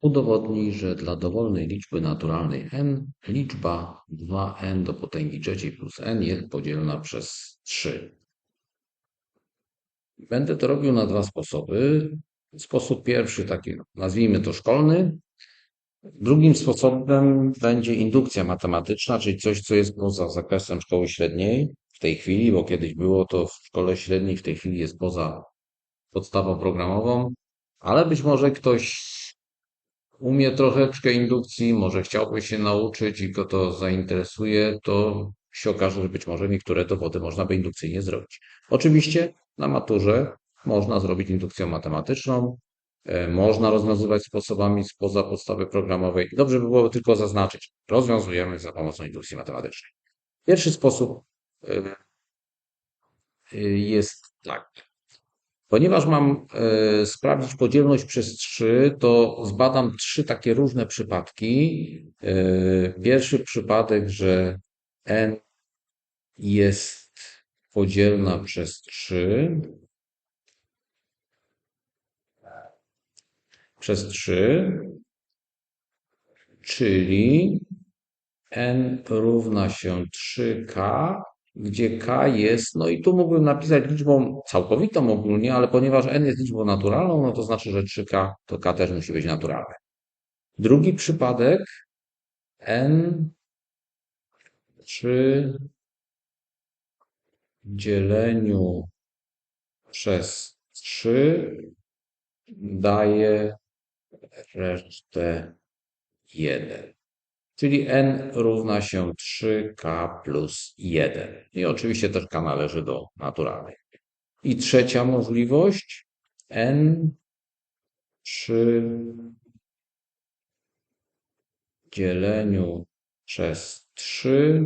Udowodnij, że dla dowolnej liczby naturalnej n liczba 2n do potęgi trzeciej plus n jest podzielna przez 3. Będę to robił na dwa sposoby. Sposób pierwszy, taki nazwijmy to szkolny. Drugim sposobem będzie indukcja matematyczna, czyli coś, co jest poza zakresem szkoły średniej w tej chwili, bo kiedyś było to w szkole średniej, w tej chwili jest poza podstawą programową, ale być może ktoś umie troszeczkę indukcji, może chciałby się nauczyć i go to zainteresuje, to się okaże, że być może niektóre dowody można by indukcyjnie zrobić. Oczywiście na maturze można zrobić indukcję matematyczną, e, można rozwiązywać sposobami spoza podstawy programowej. Dobrze by było tylko zaznaczyć, rozwiązujemy za pomocą indukcji matematycznej. Pierwszy sposób e, e, jest tak. Ponieważ mam e, sprawdzić podzielność przez 3, to zbadam trzy takie różne przypadki. E, pierwszy przypadek, że n jest podzielna przez 3 przez 3, czyli n równa się 3k gdzie k jest, no i tu mógłbym napisać liczbą całkowitą ogólnie, ale ponieważ n jest liczbą naturalną, no to znaczy, że 3k to k też musi być naturalne. Drugi przypadek n przy dzieleniu przez 3 daje resztę 1 czyli n równa się 3k plus 1. I oczywiście też k należy do naturalnej. I trzecia możliwość, n przy dzieleniu przez 3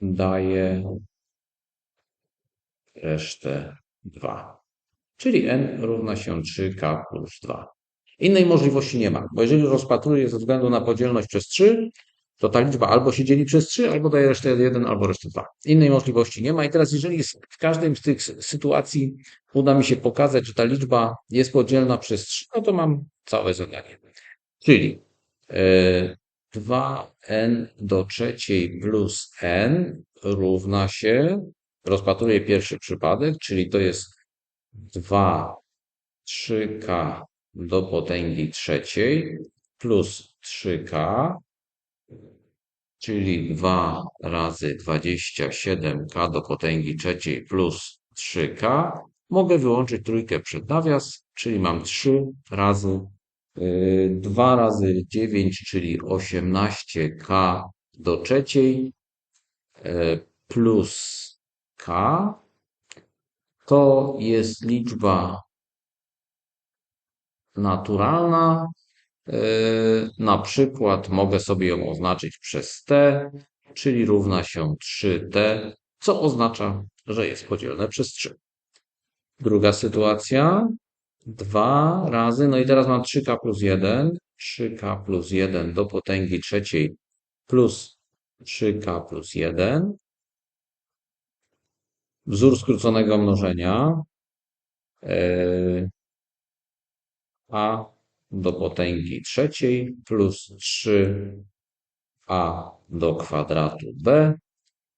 daje resztę 2. Czyli n równa się 3k plus 2. Innej możliwości nie ma, bo jeżeli rozpatruję ze względu na podzielność przez 3, to ta liczba albo się dzieli przez 3, albo daje resztę 1, albo resztę 2. Innej możliwości nie ma. I teraz, jeżeli w każdej z tych sytuacji uda mi się pokazać, że ta liczba jest podzielna przez 3, no to mam całe zadanie. Czyli 2n e, do trzeciej plus n równa się, rozpatruję pierwszy przypadek, czyli to jest 2 3k do potęgi trzeciej plus 3k, czyli 2 razy 27k do potęgi trzeciej plus 3k. Mogę wyłączyć trójkę przed nawias, czyli mam 3 razy 2 y, razy 9, czyli 18k do trzeciej y, plus k. To jest liczba naturalna. E, na przykład mogę sobie ją oznaczyć przez t, czyli równa się 3t, co oznacza, że jest podzielne przez 3. Druga sytuacja. 2 razy, no i teraz mam 3k plus 1, 3k plus 1 do potęgi trzeciej plus 3k plus 1. Wzór skróconego mnożenia. E, a do potęgi trzeciej plus 3a do kwadratu b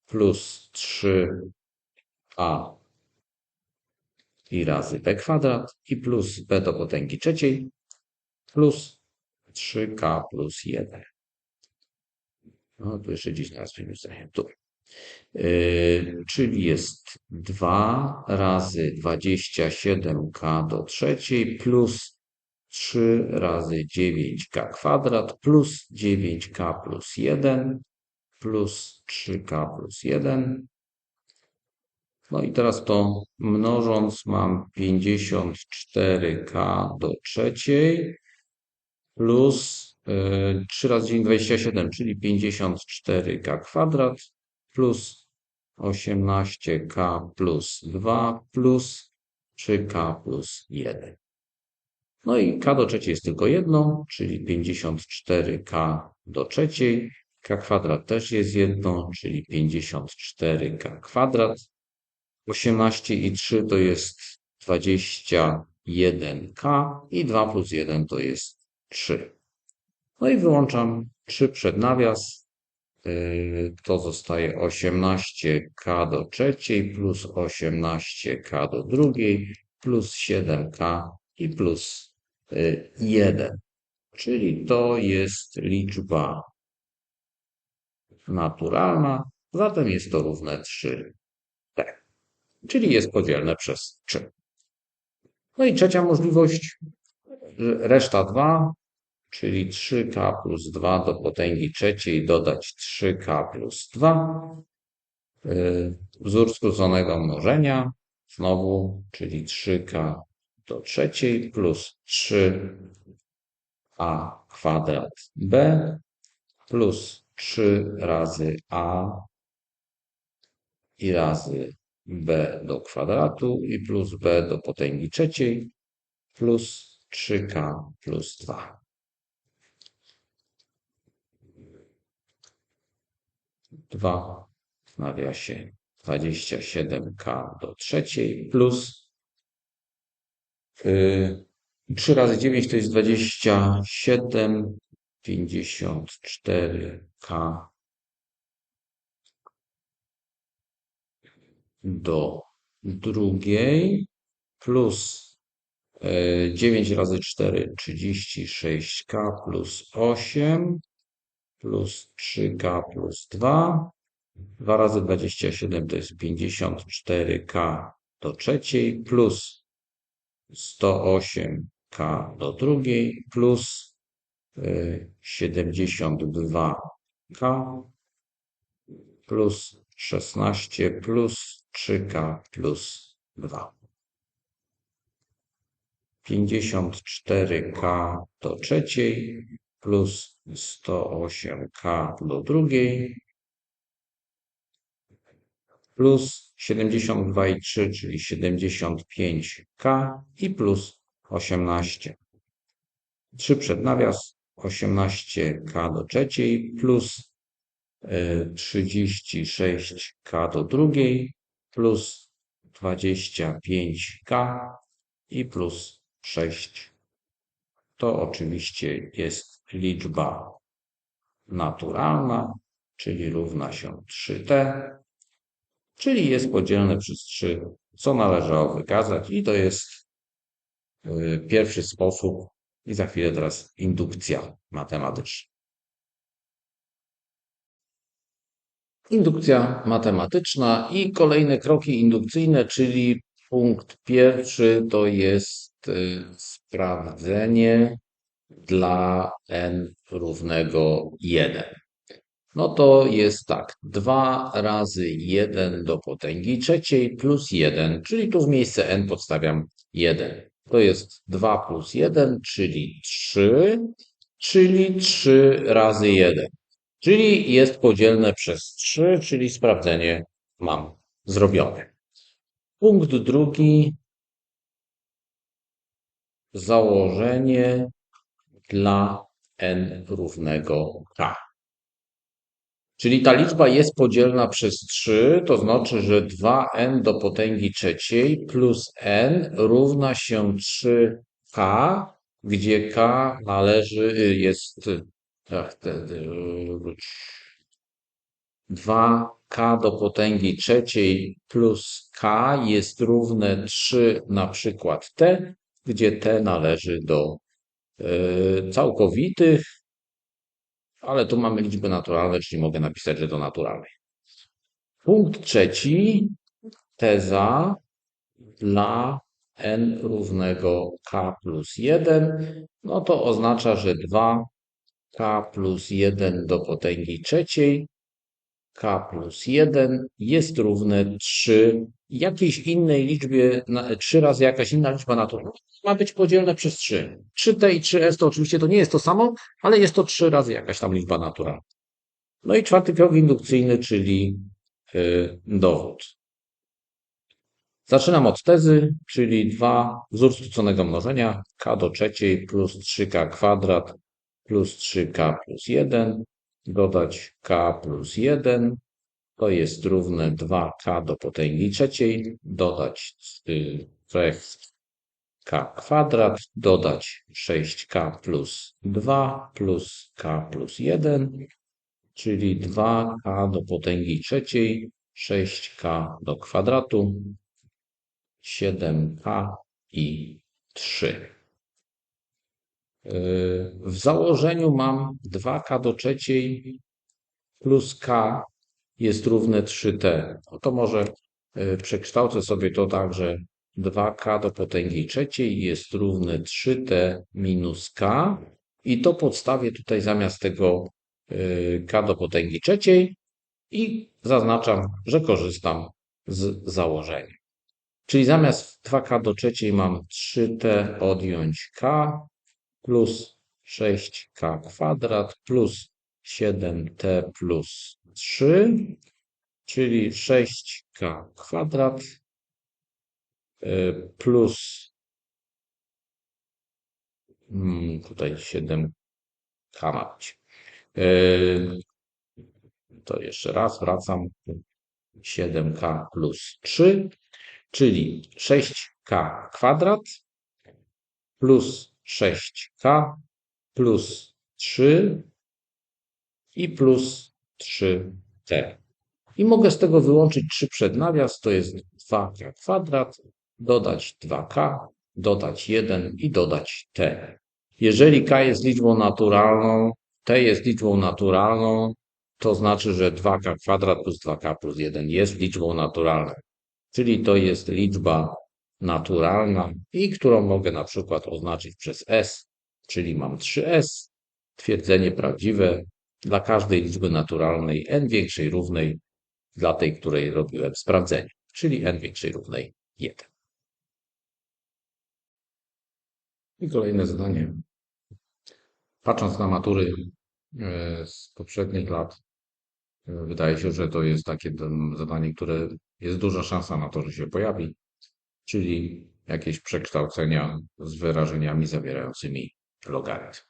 plus 3a i razy b kwadrat i plus b do potęgi trzeciej plus 3k plus 1. No tu jeszcze gdzieś na minusem. Tu. Yy, czyli jest 2 razy 27k do trzeciej plus 3 razy 9k kwadrat plus 9k plus 1 plus 3k plus 1. No i teraz to mnożąc mam 54k do trzeciej plus 3 y, razy 9 27, czyli 54k kwadrat plus 18k plus 2 plus 3k plus 1. No i k do trzeciej jest tylko jedno, czyli 54k do trzeciej. k kwadrat też jest jedno, czyli 54k kwadrat. 18 i 3 to jest 21k i 2 plus 1 to jest 3. No i wyłączam 3 przed nawias. Yy, To zostaje 18k do trzeciej plus 18k do drugiej plus 7k i plus 1. Czyli to jest liczba naturalna, zatem jest to równe 3t. Czyli jest podzielne przez 3. No i trzecia możliwość, reszta 2, czyli 3k plus 2 do potęgi trzeciej dodać 3k plus 2. Yy, Wzór skróconego mnożenia, znowu, czyli 3k do trzeciej plus 3a kwadrat b plus 3 razy a i razy b do kwadratu i plus b do potęgi trzeciej plus 3k plus 2. 2 w nawiasie 27k do trzeciej plus 3 razy 9 to jest 27, 54k do drugiej plus 9 razy 4 36k plus 8 plus 3k plus 2. 2 razy 27 to jest 54k do trzeciej plus 108k do drugiej plus 72k plus 16 plus 3k plus 2. 54k do trzeciej plus 108k do drugiej plus 72,3, czyli 75k i plus 18. 3 przed nawias 18k do trzeciej plus 36k do drugiej plus 25k i plus 6. To oczywiście jest liczba naturalna, czyli równa się 3t, czyli jest podzielne przez 3, co należało wykazać i to jest y, pierwszy sposób i za chwilę teraz indukcja matematyczna. Indukcja matematyczna i kolejne kroki indukcyjne, czyli punkt pierwszy to jest y, sprawdzenie dla n równego 1. No to jest tak, 2 razy 1 do potęgi trzeciej plus 1, czyli tu w miejsce n podstawiam 1. To jest 2 plus 1, czyli 3, czyli 3 razy 1. Czyli jest podzielne przez 3, czyli sprawdzenie mam zrobione. Punkt drugi. Założenie dla n równego k. Czyli ta liczba jest podzielna przez 3, to znaczy, że 2n do potęgi trzeciej plus n równa się 3k, gdzie k należy, jest tak, 2k do potęgi trzeciej plus k jest równe 3 na przykład t, gdzie t należy do y, całkowitych, ale tu mamy liczby naturalne, czyli mogę napisać, że do naturalnej. Punkt trzeci, teza dla n równego k plus 1, no to oznacza, że 2 k plus 1 do potęgi trzeciej, k plus 1 jest równe 3 jakiejś innej liczbie, 3 razy jakaś inna liczba naturalna ma być podzielne przez 3. 3t i 3s to oczywiście to nie jest to samo, ale jest to 3 razy jakaś tam liczba naturalna. No i czwarty krok indukcyjny, czyli yy, dowód. Zaczynam od tezy, czyli 2 wzór skróconego mnożenia k do trzeciej plus 3k kwadrat plus 3k plus 1, dodać k plus 1, to jest równe 2k do potęgi trzeciej, dodać 3 kwadrat, dodać 6k plus 2 plus k plus 1, czyli 2k do potęgi trzeciej, 6k do kwadratu, 7k i 3. W założeniu mam 2k do trzeciej plus k jest równe 3t. No to może y, przekształcę sobie to tak, że 2k do potęgi trzeciej jest równe 3t minus k i to podstawię tutaj zamiast tego y, k do potęgi trzeciej i zaznaczam, że korzystam z założenia. Czyli zamiast 2k do trzeciej mam 3t odjąć k plus 6k kwadrat plus 7t plus 3, czyli 6k kwadrat y, plus mm, tutaj 7k ma być. Y, to jeszcze raz wracam. 7k plus 3, czyli 6k kwadrat plus 6k plus 3 i plus 3t. I mogę z tego wyłączyć 3 przed nawias, to jest 2k kwadrat, dodać 2k, dodać 1 i dodać t. Jeżeli k jest liczbą naturalną, t jest liczbą naturalną, to znaczy, że 2k kwadrat plus 2k plus 1 jest liczbą naturalną. Czyli to jest liczba naturalna i którą mogę na przykład oznaczyć przez s, czyli mam 3s. Twierdzenie prawdziwe dla każdej liczby naturalnej n większej równej dla tej, której robiłem sprawdzenie, czyli n większej równej 1. I kolejne zadanie. Patrząc na matury e, z poprzednich lat, e, wydaje się, że to jest takie zadanie, które jest duża szansa na to, że się pojawi, czyli jakieś przekształcenia z wyrażeniami zawierającymi logarytm.